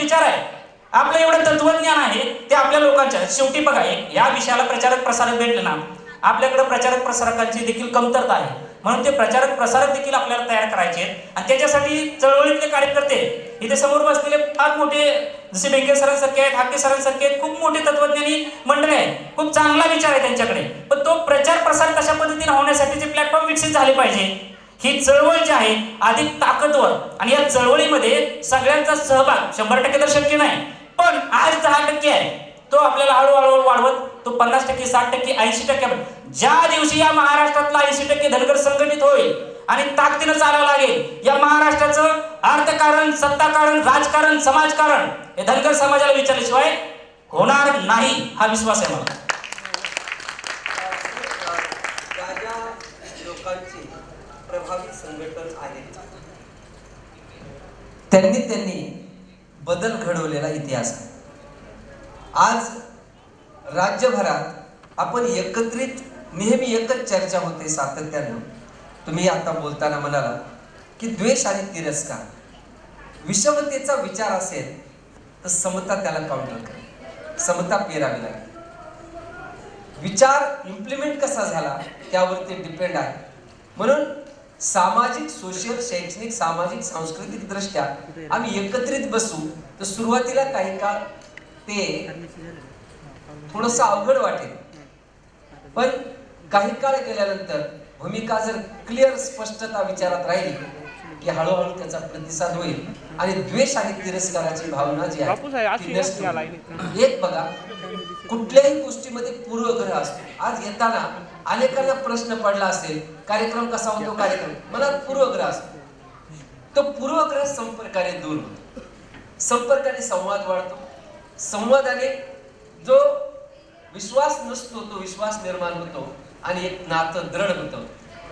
विचार आहे. आपलं एवढं तत्वज्ञान आहे ते आपल्या लोकांच्या शेवटी बघा एक या विषयाला प्रचारक प्रसारक भेटले ना आपल्याकडे प्रचारक प्रसारकांची देखील कमतरता आहे. म्हणून ते प्रचारक प्रसारक देखील आपल्याला तयार करायचे आहेत. आणि त्याच्यासाठी चळवळीतले कार्यकर्ते इथे समोर बसलेले फार मोठे जसे बेंके सरांसारखे आहेत हाके सरांसारखे आहेत खूप मोठे तत्वज्ञानी मंडळी आहेत. खूप चांगला विचार आहे त्यांच्याकडे. पण तो प्रचार प्रसार कशा पद्धतीने होण्यासाठी जे प्लॅटफॉर्म विकसित झाले पाहिजे? ही चळवळ जी आहे अधिक ताकदवर आणि या चळवळीमध्ये सगळ्यांचा सहभाग शंभर टक्के तर शक्य नाही. पण आज दहा टक्के आहे. तो आपल्याला हळूहळू वाढवत तो पन्नास टक्के साठ टक्के ऐंशी टक्के ज्या दिवशी या महाराष्ट्रातला ऐंशी टक्के धनगर संघटित होईल आणि ताकदीनं चालावं लागेल या महाराष्ट्राचं अर्थकारण सत्ताकारण राजकारण समाजकारण हे धनगर समाजाला विचारल्याशिवाय होणार नाही हा विश्वास आहे मला ज्या ज्या लोकांचे प्रभावी संघटन आहे. त्यांनी त्यांनी बदल घडवलेला इतिहास आहे. आज राज्यभरात आपण एकत्रित नेहमी एकच चर्चा होते सातत्यानं. तुम्ही आता बोलताना म्हणाला की द्वेष आणि तिरस्कार. विषमतेचा विचार असेल तर समता त्याला काउंटर करेल. समता पेरावी लागेल विचार इम्प्लिमेंट कसा झाला त्यावरती डिपेंड आहे. म्हणून सामाजिक सोशल शैक्षणिक सामाजिक सांस्कृतिक दृष्ट्या आम्ही एकत्रित बसू तर सुरुवातीला काही काळ ते थोडस अवघड वाटेल. पण काही काळ गेल्यानंतर भूमिका जर क्लिअर स्पष्टता विचारात राहिली की हळूहळू त्याचा प्रतिसाद होईल. आणि द्वेष आणि तिरस्काराची भावना जी आहे. एक बघा कुठल्याही गोष्टीमध्ये पूर्वग्रह असतो. आज येताना अनेकांना प्रश्न पडला असेल कार्यक्रम कसा होतो कार्यक्रम? मला पूर्वग्रह असतो. तो पूर्वग्रह संपर्काने दूर होतो. संपर्काने संवाद वाढतो. संवादाने जो विश्वास नसतो तो विश्वास निर्माण होतो आणि एक नातं दृढ होतं.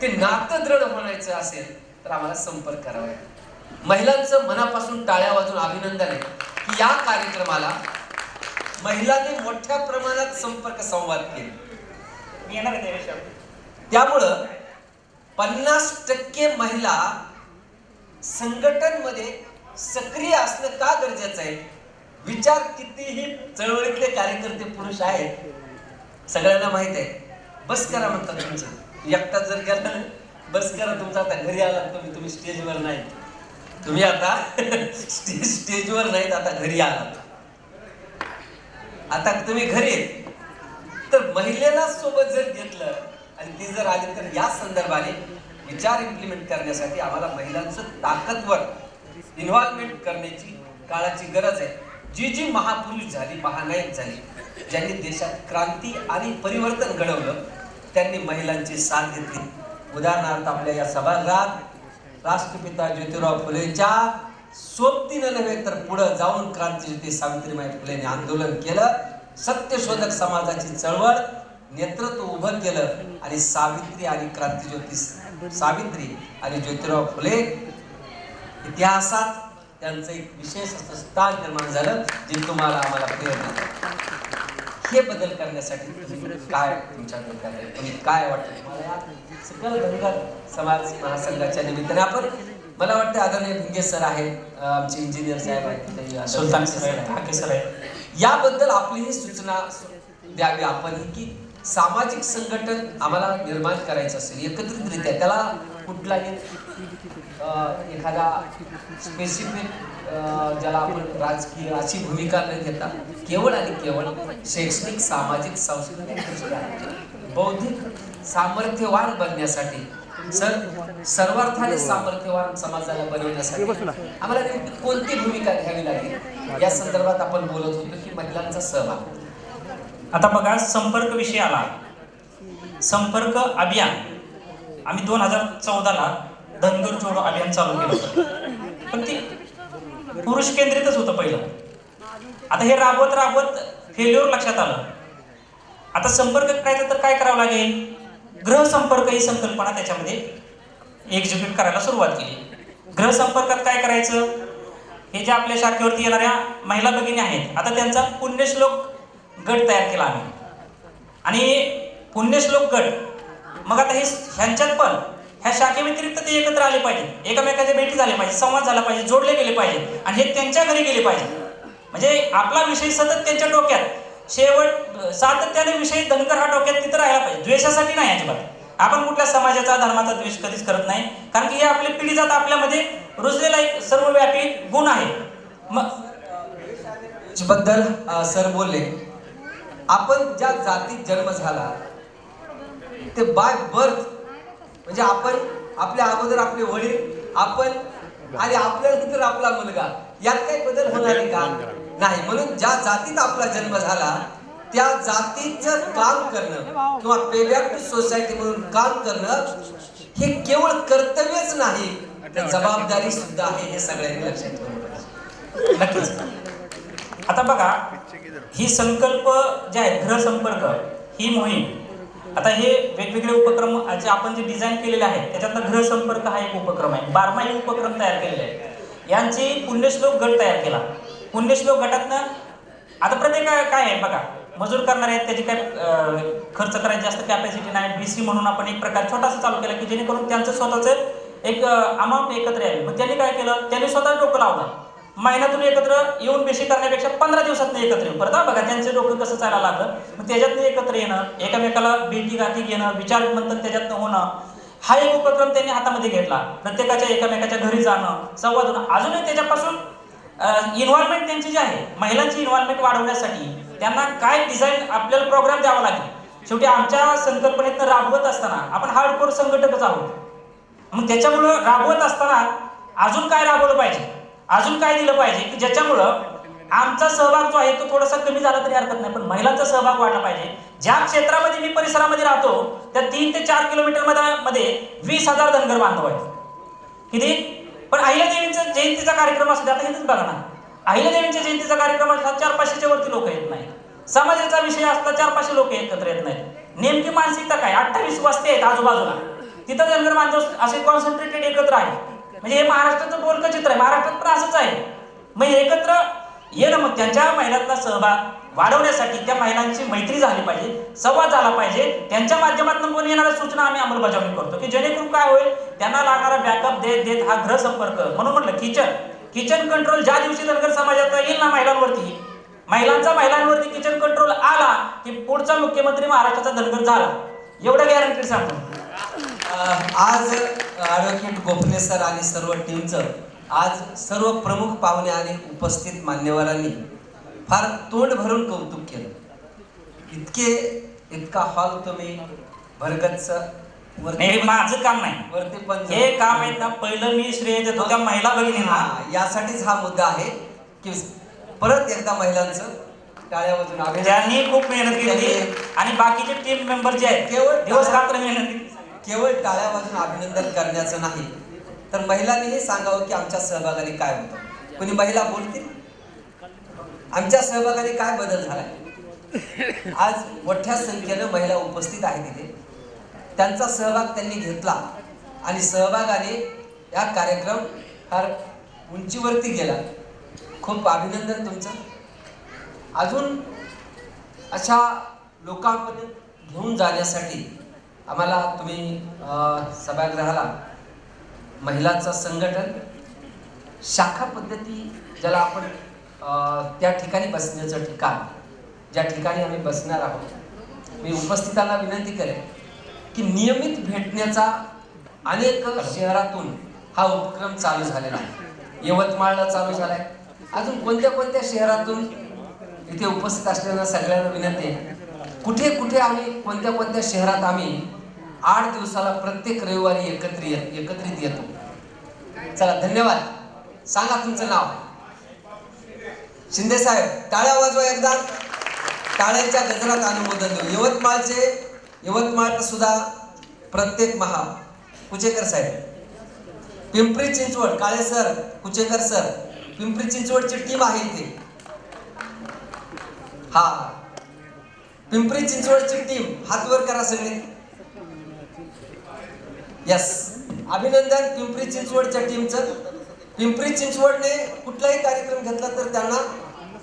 ते नातं दृढ म्हणायचं असेल तर आम्हाला संपर्क करावा. लागेल महिलांचं मनापासून टाळ्या वाजून अभिनंदन आहे की या कार्यक्रमाला महिलांनी मोठ्या प्रमाणात संपर्क संवाद केले. त्यामुळं पन्नास टक्के महिला संघटनमध्ये सक्रिय असणं का गरजेचं आहे? विचार कितीही चळवळीतले कार्यकर्ते पुरुष आहेत सगळ्यांना माहीत आहे. बस करा म्हणतात तुमचं. एकटा जर गेला बस करा तुमचा आता घरी आला तुम्ही तुम्ही स्टेजवर नाही. तुम्ही आता स्टेज स्टेजवर नाहीत आता घरी आलात. आता तुम्ही घरी तर महिलेला सोबत जर घेतलं आणि ती जर आली तर या संदर्भाने विचार इम्प्लिमेंट करण्यासाठी आम्हाला महिलांचं ताकदवर इन्व्हॉल्वमेंट करण्याची काळाची गरज आहे. जी जी महापुरुष झाली महानायक झाली ज्यांनी देशात क्रांती आणि परिवर्तन घडवलं त्यांनी महिलांची साथ घेतली. उदाहरणार्थ आपल्या या सभागृहात राष्ट्रपिता ज्योतिराव फुलेंच्या सोबतीनं नव्हे तर पुढं जाऊन क्रांतीज्योती सावित्रीबाई फुलेने आंदोलन केलं. सत्यशोधक समाजाची चळवळ नेतृत्व उभं केलं आणि सावित्री आणि क्रांतीज्योती सावित्री आणि ज्योतिराव फुले इतिहासात त्यांचं एक विशेष असं स्थान निर्माण झालं जे तुम्हाला आम्हाला प्रेरणा हे बदल करण्यासाठी काय करताय? तुम्ही काय वाटतं तुम्हाला? या सगळं धनगर समाज महासंघाच्या निमित्ताने आपण मला वाटतं आदरणीय भिंगे सर आहेत आमचे इंजिनियर साहेब आहेत सुलतान सर आहेत. याबद्दल आपली ही सूचना द्यावी आपण की सामाजिक संघटन आम्हाला निर्माण करायचं असेल एकत्रितरित्या. त्याला कुठलाही एखादा स्पेसिफिक ज्याला आपण राजकीय अशी भूमिका न घेता केवळ आणि केवळ शैक्षणिक सामाजिक सांस्कृतिक दृष्ट्या बौद्धिक सामर्थ्यवान बनण्यासाठी सर सर्वार्थाने सामर्थ्यवान समाजाला बनवण्यासाठी आम्हाला नेमकी कोणती भूमिका घ्यावी लागेल? या संदर्भात आपण बोलत होतो की महिलांचा सहभाग. आता बघा संपर्क विषय आला. संपर्क अभियान. आम्ही दोन हजार चौदाला धनगर जोडो अभियान चालू केलं होतं. पण ते पुरुष केंद्रितच होतं पहिलं. आता हे राबवत राबवत फेल्युअर लक्षात आलं. आता संपर्क करायचा तर काय करावं लागेल? ग्रह संपर्क ही संकल्पना त्याच्यामध्ये एक्झिक्यूट करायला सुरुवात केली. ग्रह संपर्कात काय करायचं? हे जे आपल्या शाखेवरती येणाऱ्या महिला भगिनी आहेत आता त्यांचा पुण्यश्लोक गट तयार केला आम्ही. आणि पुण्यश्लोक गट मग आता हे ह्यांच्यात पण ह्या शाखेव्यतिरिक्त ते एकत्र आले पाहिजे. एकमेकाच्या भेटी झाले पाहिजे संवाद झाला पाहिजे जोडले गेले पाहिजे. आणि हे त्यांच्या घरी गेले पाहिजे. म्हणजे आपला विषय सतत त्यांच्या डोक्यात. शेवट सातत्याने विषय धनकर हा डोक्यात तिथं राहायला पाहिजे. द्वेषासाठी नाही अजिबात. आपण कुठल्या समाजाचा धर्माचा द्वेष कधीच करत नाही. कारण की हे आपली पिढी जात आपल्यामध्ये रुजलेला एक सर्वव्यापी गुण आहे. मग बद्दल सर बोलले आपण ज्या जातीत जन्म झाला ते बाय बर्थ म्हणजे आपण आपल्या अगोदर आपले वडील आपण आणि आपल्यानंतर आपला मुलगा. यात काही बदल होणार आहे का? नाही. म्हणून ज्या जातीत आपला जन्म झाला त्या जातीचं काम करणं किंवा पेबॅक टू सोसायटी म्हणून काम करणं हे केवळ कर्तव्यच नाही. तर जबाबदारी सुद्धा आहे हे सगळ्यांनी लक्षात ठेवलं नक्कीच. आता बघा ही संकल्प जे आहेत गृहसंपर्क ही मोहीम आता हे वेगवेगळे उपक्रम जे आपण जे डिझाईन केलेले आहेत त्याच्यातनं गृहसंपर्क हा एक उपक्रम आहे. बारमाही उपक्रम तयार केलेले आहेत. यांची पुण्यश्लोक गट तयार केला. पुण्यश्लोक गटातनं आता प्रत्येक काय आहे बघा मजूर करणारे आहेत त्याची काय खर्च करायची जास्त कॅपॅसिटी नाही बी सी म्हणून आपण एक प्रकार छोटासा चालू केला की जेणेकरून त्यांचं स्वतःचं एक अमाऊंट एकत्र यावी. मग त्यांनी काय केलं? त्यांनी स्वतः डोकं लावलं. महिन्यातून एकत्र येऊन बेशी करण्यापेक्षा पंधरा दिवसात एकत्र येऊ. परत बघा त्यांचे डोकं कसं चालायला लागलं मग त्याच्यातनं एकत्र येणं एकामेकाला भेटी गाठी घेणं विचार मंथन त्याच्यातनं होणं हा एक उपक्रम त्यांनी हातामध्ये घेतला. प्रत्येकाच्या एकामेकाच्या घरी जाणं संवाद होणं. अजूनही त्याच्यापासून इन्व्हॉल्वमेंट त्यांची जी आहे महिलांची इन्व्हॉल्वमेंट वाढवण्यासाठी त्यांना काय डिझाईन आपल्याला प्रोग्राम द्यावा लागेल? शेवटी आमच्या संकल्पनेतनं राबवत असताना आपण हार्डकोर संघटकच आहोत. मग त्याच्यामुळं राबवत असताना अजून काय राबवलं पाहिजे? अजून काय दिलं पाहिजे? की ज्याच्यामुळं आमचा सहभाग जो आहे तो थोडासा कमी झाला तरी हरकत नाही. पण महिलांचा सहभाग वाढला पाहिजे. ज्या क्षेत्रामध्ये मी परिसरामध्ये राहतो त्या तीन ते चार किलोमीटरमध्ये मध्ये वीस हजार धनगर बांधव आहेत. किती? पण अहिल्यादेवींचा जयंतीचा कार्यक्रम असतो आता हेच बघा ना. अहिल्यादेवींच्या जयंतीचा कार्यक्रम असला चार पाचशेच्या वरती लोक येत नाहीत. समाजाचा विषय असला चार पाचशे लोक एकत्र येत नाहीत. नेमकी मानसिकता काय? अठ्ठावीस वस्ती आहेत आजूबाजूला. तिथं धनगर बांधव असे कॉन्सन्ट्रेटेड एकत्र आहे म्हणजे हे महाराष्ट्राचं बोलकं चित्र आहे. महाराष्ट्रात पण असंच आहे. मग एकत्र येणं मग त्यांच्या महिलांना सहभाग वाढवण्यासाठी त्या महिलांची मैत्री झाली पाहिजे संवाद झाला पाहिजे. त्यांच्या माध्यमातून पण येणाऱ्या सूचना आम्ही अंमलबजावणी करतो की जेणेकरून काय होईल त्यांना लागणारा बॅकअप देत देत हा गृहसंपर्क म्हणून म्हटलं किचन किचन कंट्रोल ज्या दिवशी धनगर समाजाचा येईल ना महिलांवरती. महिलांचा महिलांवरती किचन कंट्रोल आला की पुढचा मुख्यमंत्री महाराष्ट्राचा धनगर झाला. एवढं गॅरंटी सांगतो. आज ॲडव्होकेट गोपने सर आणि सर्व टीमचं आज सर्व प्रमुख पाहुणे आणि उपस्थित मान्यवरांनी फार तोंड भरून कौतुक केलं इतके इतका हॉल तुम्ही भरगतच हे माझं काम नाही वरती पण हे काम आहेत ना पहिलं मी श्रेय देतो त्या महिला भगिनींना हा, यासाठीच हा मुद्दा आहे की परत एकदा महिलांचं टाळ्या वाजून. ज्यांनी खूप मेहनत केली त्यांनी आणि बाकीचे टीम मेंबर जे आहेत केवळ दिवस रात्र मेहनत केली. केवळ टाळ्या वाजून अभिनंदन करण्याचं नाही. तर महिलांनी हे सांगावं की आमच्या सहभागाने काय होतं? कोणी महिला बोलतील? आमच्या सहभागाने काय बदल झालाय? आज मोठ्या संख्येनं महिला उपस्थित आहेत तिथे त्यांचा सहभाग त्यांनी घेतला आणि सहभागाने या कार्यक्रम फार उंचीवरती गेला. खूप अभिनंदन तुमचं. अजून अशा लोकांपर्यंत घेऊन जाण्यासाठी आम्हाला तुम्ही सभागृहाला महिलांचं संघटन शाखा पद्धती ज्याला आपण त्या ठिकाणी बसण्याचं ठिकाण ज्या ठिकाणी आम्ही बसणार आहोत मी उपस्थितांना विनंती करेन की नियमित भेटण्याचा अनेक शहरातून हा उपक्रम चालू झालेला आहे. यवतमाळला चालू झालाय. अजून कोणत्या कोणत्या शहरातून इथे उपस्थित असलेल्या सगळ्यांना विनंती आहे. कुठे कुठे आम्ही कोणत्या कोणत्या शहरात आम्ही आठ दिवसाला प्रत्येक रविवारी एकत्र येत एकत्रित येतो. चला धन्यवाद. सांगा तुमचं नाव. शिंदे साहेब टाळ्या वाजवा एकदा. टाळ्यांच्या गजरात अनुमोदन देऊ. यवतमाळचे यवतमाळ सुद्धा प्रत्येक महा कुचेकर साहेब. Pimpri Chinchwad Kale sir Kuchekar sir. Pimpri चिंचवडची टीम आहे इथे. हा. पिंपरी चिंचवडची टीम हातवर करा सगळे. यस अभिनंदन पिंपरी चिंचवडच्या टीमचं पिंपरी चिंचवडने कुठलाही कार्यक्रम घेतला तर त्यांना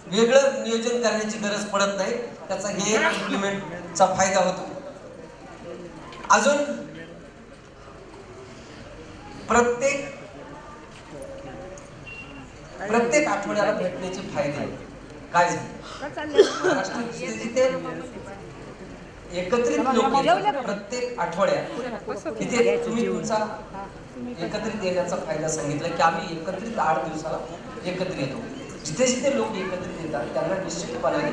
वेगळं नियोजन करण्याची गरज पडत नाही. त्याचा हे इम्प्लिमेंटचा फायदा होतो. अजून प्रत्येक प्रत्येक आठवड्याला भेटण्याचे फायदे काय झालं? एकत्रित लोक येतात, प्रत्येक आठवड्यात. तिथे तुम्ही तुमचा एकत्रित येण्याचा फायदा सांगितला की आम्ही एकत्रित आठ दिवसाला एकत्रित येतो. जिथे जिथे लोक एकत्रित येतात त्यांना निश्चितपणे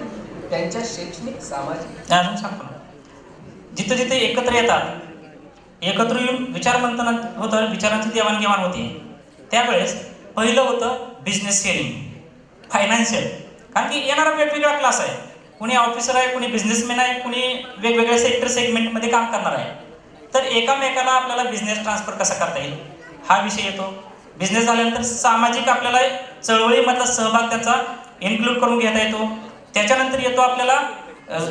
त्यांच्या शैक्षणिक सामाजिक अजून सांगतो. जिथे जिथे एकत्र येतात एकत्र येऊन विचार मंथन होतं विचारांची देवाणघेवाण होती. त्यावेळेस पहिलं होतं बिझनेस शेअरिंग फायनान्शियल कारण की येणारा वेगवेगळा क्लास आहे. कुणी ऑफिसर आहे कुणी बिझनेसमॅन आहे कुणी वेगवेगळ्या सेक्टर सेगमेंटमध्ये काम करणार आहे. तर एकामेकाला आपल्याला बिझनेस ट्रान्सफर कसा करता येईल? हा विषय येतो. बिझनेस झाल्यानंतर सामाजिक आपल्याला चळवळीमधला सहभाग त्याचा इन्क्लूड करून घेता येतो. त्याच्यानंतर येतो आपल्याला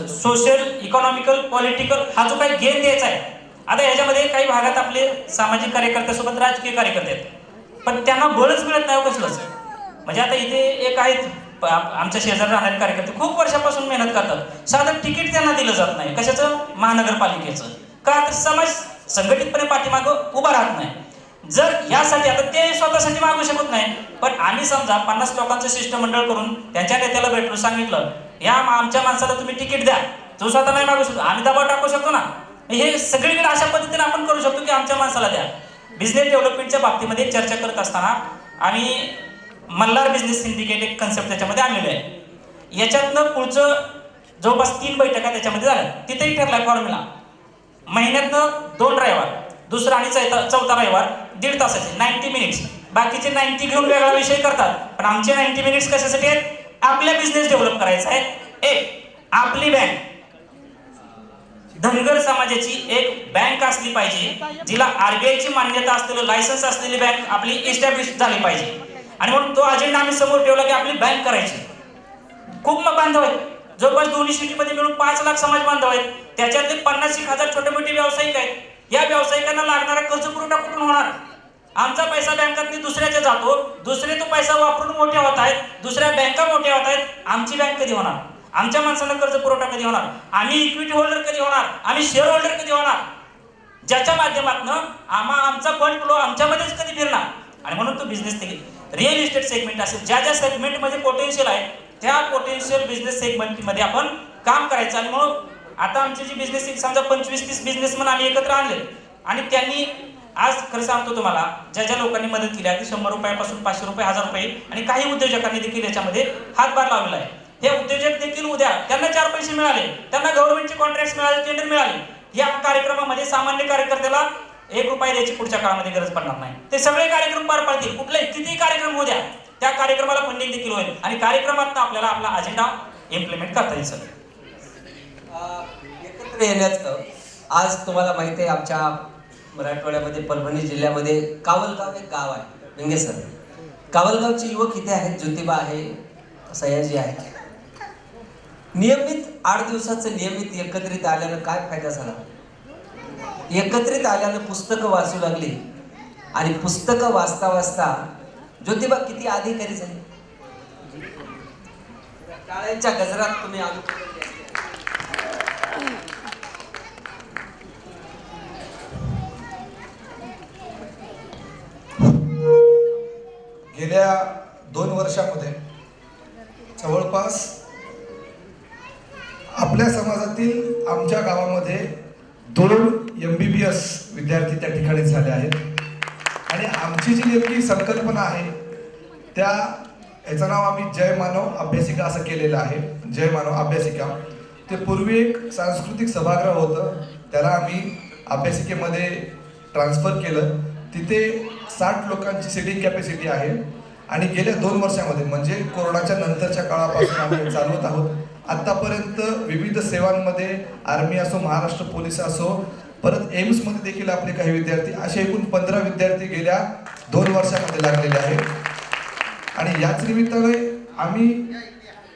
सोशल इकॉनॉमिकल पॉलिटिकल हा जो काही गेन द्यायचा आहे. आता याच्यामध्ये काही भागात आपले सामाजिक कार्यकर्त्यासोबत राजकीय कार्यकर्ते आहेत. पण त्यांना बळच मिळत नाही हो कसलंच. म्हणजे आता इथे एक आहेत आमच्या शेजारी राहणारे कार्यकर्ते खूप वर्षापासून मेहनत करतात. साधं तिकीट त्यांना दिलं जात नाही. कशाचं? महानगरपालिकेचं. का तर समाज संघटितपणे पाठीमागं उभा राहत नाही. जर यासाठी आता ते स्वतःसाठी मागू शकत नाही पण आम्ही समजा पन्नास लोकांचं शिष्टमंडळ करून त्यांच्या नेत्याला भेटून सांगितलं या आमच्या माणसाला तुम्ही तिकीट द्या. तो स्वतः नाही मागू शकतो. आम्ही दबाव टाकू शकतो ना? हे सगळीकडे अशा पद्धतीने आपण करू शकतो की आमच्या माणसाला द्या. बिझनेस डेव्हलपमेंटच्या बाबतीमध्ये चर्चा करत असताना आम्ही मल्हार बिझनेस सिंडिकेट एक कन्सेप्ट त्याच्यामध्ये आणलेलं आहे. याच्यातनं पुढचं जवळपास तीन बैठका त्याच्यामध्ये झाल्या. तिथेही ठरलाय फॉर्म्युला महिन्यातनं दोन रविवार दुसरा आणि चौथा चौथा रविवार दीड तासाचे नाईन्टी मिनिट्स बाकीचे नाईन्टी घेऊन वेगळा विषय करतात. पण आमचे नाईन्टी मिनिट्स कशासाठी आहेत? आपला बिझनेस डेव्हलप करायचा आहे. एक आपली बँक धनगर समाजाची एक बँक असली पाहिजे जिला आरबीआय ची मान्यता असलेलं लायसन्स असलेली बँक आपली इस्टॅब्लिश झाली पाहिजे. आणि म्हणून तो अजेंडा आम्ही समोर ठेवला की आपली बँक करायची. खूप मग बांधव आहेत. जवळपास दोन्ही सिटीमध्ये मिळून पाच लाख समाज बांधव आहेत. त्याच्यातले पन्नास एक हजार छोटे मोठे व्यावसायिक आहेत. या व्यावसायिकांना लागणारा कर्ज पुरवठा कुठून होणार? आमचा पैसा बँकात दुसऱ्याच्या जातो. दुसरे तो पैसा वापरून मोठे होत आहेत. दुसऱ्या बँका मोठ्या होत आहेत. आमची बँक कधी होणार? आमच्या माणसाला कर्ज पुरवठा कधी होणार? आम्ही इक्विटी होल्डर कधी होणार? आम्ही शेअर होल्डर कधी होणार? ज्याच्या माध्यमातून आम्हा आमचा फंड फ्लो आमच्यामध्येच कधी फिरणार? आणि म्हणून तो बिझनेस रिअल इस्टेट सेगमेंट असेल ज्या ज्या सेगमेंटमध्ये पोटेन्शियल आहे त्या पोटेन्शियल बिझनेस सेगमेंटमध्ये आपण काम करायचं. आणि म्हणून आता आमची जी बिझनेस समजा पंचवीस तीस बिझनेसमन आम्ही एकत्र आणले. आणि त्यांनी आज खरं सांगतो तुम्हाला ज्या ज्या लोकांनी मदत केली अगदी शंभर रुपयापासून पाचशे रुपये हजार रुपये आणि काही उद्योजकांनी देखील याच्यामध्ये हातभार लावलेला आहे. हे उद्योजक देखील उद्या त्यांना चार पैसे मिळाले त्यांना गव्हर्नमेंटचे कॉन्ट्रॅक्ट मिळाले टेंडर मिळाले. या कार्यक्रमामध्ये सामान्य कार्यकर्त्याला एक रुपया द्यायची पुढच्या काळामध्ये गरज पडणार नाही. ते सगळे कार्यक्रम पार पाडतील. कुठले कितीही कार्यक्रम होऊ द्या त्या कार्यक्रमाला फंडिंग देखील होईल. आणि कार्यक्रमात आपल्याला आपला अजेंडा इम्प्लिमेंट करता येईल सर. एकत्र येण्याचं आज तुम्हाला माहिती आहे आमच्या मराठवाड्यामध्ये परभणी जिल्ह्यामध्ये कावलगाव एक गाव आहे. विंगेसर कावलगावचे युवक इथे आहेत ज्योतिबा आहे सयाजी आहे नियमित आठ दिवसाचं नियमित एकत्रित आल्यानं काय फायदा झाला? एकत्रित आल्यानं पुस्तकं वाचू लागली. आणि पुस्तकं वाचता वाचता ज्योतिबा किती अधिकारी झाले? टाळ्यांच्या गजरात तुम्ही आलो. गेल्या दोन वर्षामध्ये जवळपास आपल्या समाजातील आमच्या गावामध्ये दोन एम बी बी एस विद्यार्थी त्या ठिकाणी झाले आहेत. आणि आमची जी नेमकी संकल्पना आहे त्या याचं नाव आम्ही जय मानव अभ्यासिका असं केलेलं आहे. जय मानव अभ्यासिका. ते पूर्वी एक सांस्कृतिक सभागृह होतं. त्याला आम्ही अभ्यासिकेमध्ये ट्रान्सफर केलं. तिथे साठ लोकांची सिटिंग कॅपॅसिटी आहे. आणि गेल्या दोन वर्षामध्ये म्हणजे कोरोनाच्या नंतरच्या काळापासून आम्ही चालवत आहोत. आत्तापर्यंत विविध सेवांमध्ये आर्मी असो महाराष्ट्र पोलीस असो परत एम्समध्ये देखील आपले काही विद्यार्थी असे एकूण पंधरा विद्यार्थी गेल्या दोन वर्षामध्ये लागलेले आहेत. आणि याच निमित्ताने आम्ही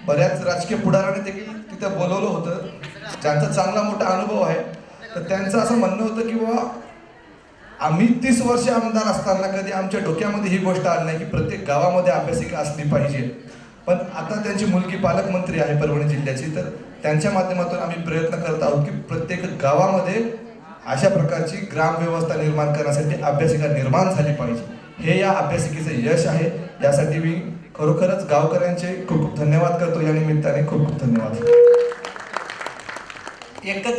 बऱ्याच राजकीय पुढाराने देखील तिथं बोलवलं होतं. ज्यांचा चांगला मोठा अनुभव आहे. तर त्यांचं असं म्हणणं होतं की बाबा आम्ही तीस वर्ष आमदार असताना कधी आमच्या डोक्यामध्ये ही गोष्ट आली नाही की प्रत्येक गावामध्ये अभ्यासिका असली पाहिजे. पण आता त्यांची मुलगी पालकमंत्री आहे परभणी जिल्ह्याची तर त्यांच्या माध्यमातून आम्ही प्रयत्न करत आहोत की प्रत्येक गावामध्ये अशा प्रकारची ग्रामव्यवस्था निर्माण करण्यासाठी अभ्यासिका निर्माण झाली पाहिजे. हे या अभ्यासिकेचं यश आहे. यासाठी मी खरोखरच गावकऱ्यांचे खूप खूप धन्यवाद करतो. या निमित्ताने खूप खूप धन्यवाद. एकत्र